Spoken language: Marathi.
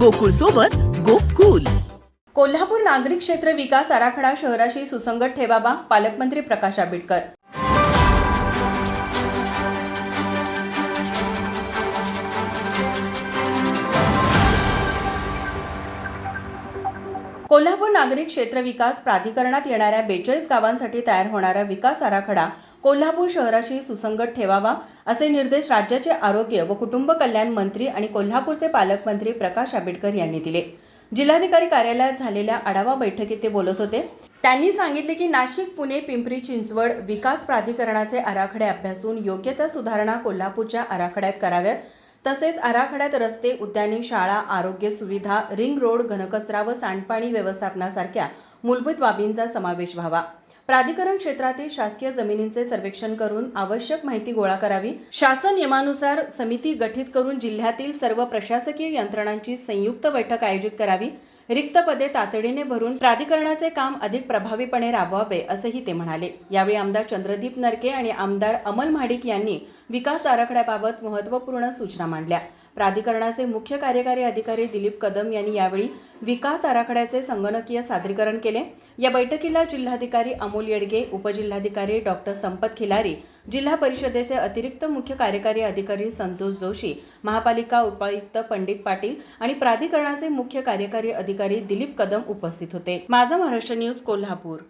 गोकुळ सोबत गोकुल. कोल्हापूर नागरिक क्षेत्र विकास आराखडा शहराशी सुसंगत ठेवावा पालकमंत्री प्रकाश आंबेडकर. कोल्हापूर नागरिक क्षेत्र विकास प्राधिकरणात येणाऱ्या बेचाळीस गावांसाठी तयार होणारा विकास आराखडा कोल्हापूर शहराशी सुसंगत ठेवावा असे निर्देश राज्याचे आरोग्य व कुटुंब कल्याण मंत्री आणि कोल्हापूरचे पालकमंत्री प्रकाश आंबेडकर यांनी दिले. जिल्हाधिकारी कार्यालयात झालेल्या आढावा बैठकीत ते बोलत होते. त्यांनी सांगितले की नाशिक पुणे पिंपरी चिंचवड विकास प्राधिकरणाचे आराखडे अभ्यासून योग्य त्या सुधारणा कोल्हापूरच्या आराखड्यात कराव्यात. तसेच आराखड्यात रस्ते उद्याने शाळा आरोग्य सुविधा रिंग रोड घनकचरा व सांडपाणी व्यवस्थापनासारख्या मूलभूत बाबींचा समावेश व्हावा. प्राधिकरण क्षेत्रातील शासकीय जमिनींचे सर्वेक्षण करून आवश्यक माहिती गोळा करावी. शासन नियमानुसार समिती गठीत करून जिल्ह्यातील सर्व प्रशासकीय यंत्रणांची संयुक्त बैठक आयोजित करावी. रिक्त पदे तातडीने भरून प्राधिकरणाचे काम अधिक प्रभावीपणे राबवावे असंही ते म्हणाले. यावेळी आमदार चंद्रदीप नरके आणि आमदार अमल महाडिक यांनी विकास आराखड्याबाबत महत्त्वपूर्ण सूचना मांडल्या. प्राधिकरणाचे मुख्य कार्यकारी अधिकारी दिलीप कदम यांनी यावेळी विकास आराखड्याचे संगणकीय सादरीकरण केले. या बैठकीला जिल्हाधिकारी अमोल येडगे उपजिल्हाधिकारी डॉक्टर संपत खिलारी जिल्हा परिषदेचे अतिरिक्त मुख्य कार्यकारी अधिकारी संतोष जोशी महापालिका उपायुक्त पंडित पाटील आणि प्राधिकरणाचे मुख्य कार्यकारी अधिकारी दिलीप कदम उपस्थित होते. माझा महाराष्ट्र न्यूज कोल्हापूर.